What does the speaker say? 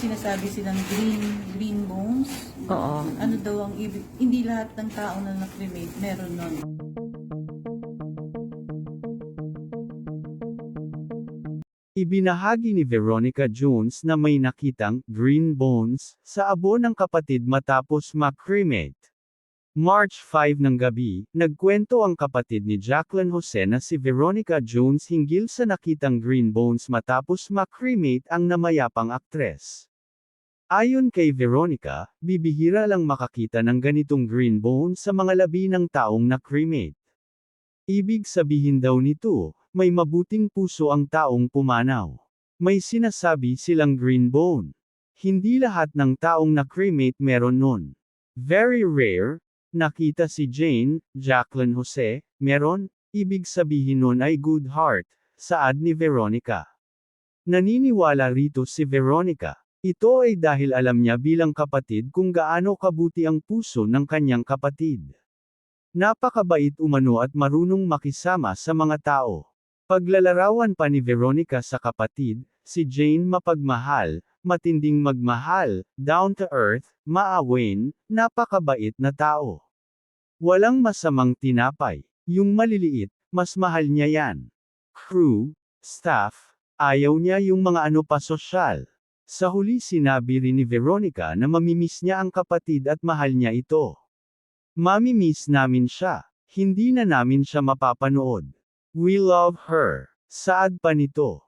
Sinasabi silang green, green bones. Oo. Ano daw ang ibig, hindi lahat ng tao na na-cremate meron nun. Ibinahagi ni Veronica Jones na may nakitang green bones sa abo ng kapatid matapos ma-cremate. March 5 ng gabi, nagkwento ang kapatid ni Jacqueline Jose na si Veronica Jones hinggil sa nakitang green bones matapos ma-cremate ang namayapang aktres. Ayon kay Veronica, bibihira lang makakita ng ganitong green bones sa mga labi ng taong na-cremate. Ibig sabihin daw nito, may mabuting puso ang taong pumanaw. May sinasabi silang green bone. Hindi lahat ng taong na-cremate meron nun. Very rare, nakita si Jane, Jacqueline Jose, meron, ibig sabihin nun ay good heart, saad ni Veronica. Naniniwala rito si Veronica. Ito ay dahil alam niya bilang kapatid kung gaano kabuti ang puso ng kanyang kapatid. Napakabait umano at marunong makisama sa mga tao. Paglalarawan pa ni Veronica sa kapatid, si Jane mapagmahal, matinding magmahal, down to earth, maawain, napakabait na tao. Walang masamang tinapay. Yung maliliit, mas mahal niya yan. Crew, staff, ayaw niya yung mga ano pa sosyal. Sa huli sinabi rin ni Veronica na mamimiss niya ang kapatid at mahal niya ito. Mamimiss namin siya. Hindi na namin siya mapapanood. We love her. Saad pa nito.